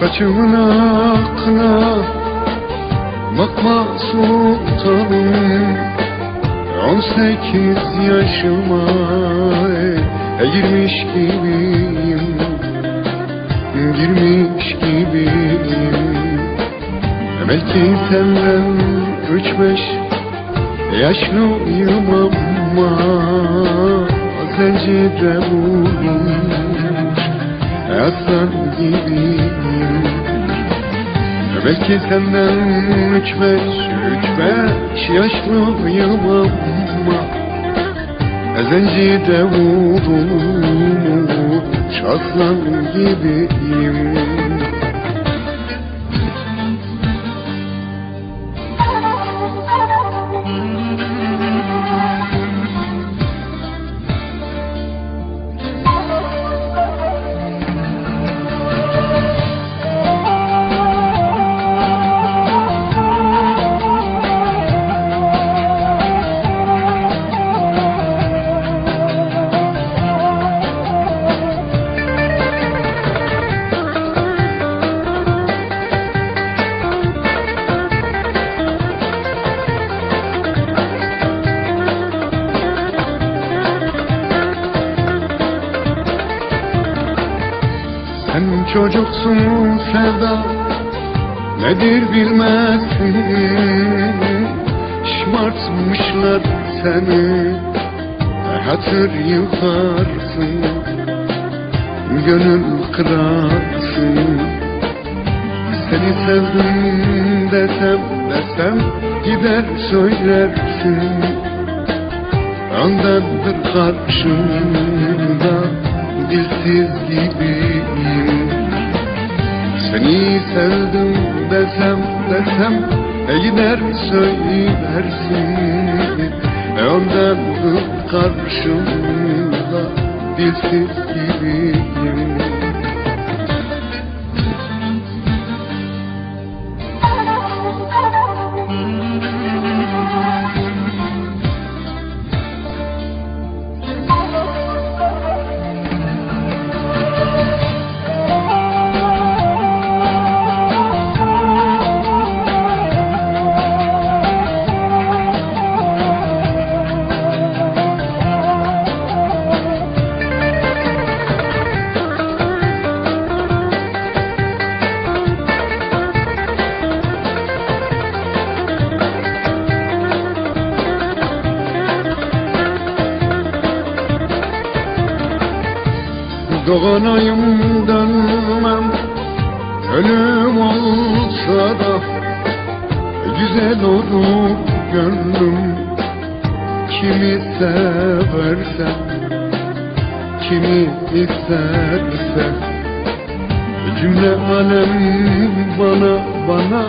Başımın hakkına Bakma sultanım On sekiz yaşıma girmiş gibiyim Girmiş gibiyim. Belki senden üç beş yaşlıyım ama Zencide vurmuş aslan gibiyim. Belki senden üç beş, üç beş yaşlıyım ama Zencide vurmuş aslan gibiyim çocuksun sevda Nedir bilmezsin? Şımartmışlar seni. Hatır yıkarsın? Gönül kırarsın. Seni sevdim desem desem Gider söylersin. Andandır karşımda dilsiz Seni sevdim desem desem e gider söylersin. E ondandır karşımda dilsiz gibiyim Doğanayım dönmem. Ölüm olsa da Güzel olur gönlüm. Kimi seversen Kimi isterse. Cümle alem bana bana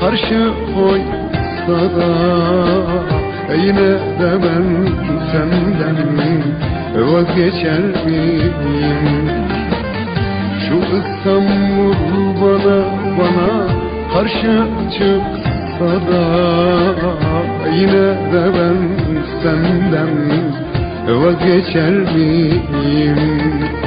Karşı koysa da Yine de ben senden vazgeçer miyim? Şu İstanbul bana bana karşı çıksa da Yine de ben senden vazgeçer miyim?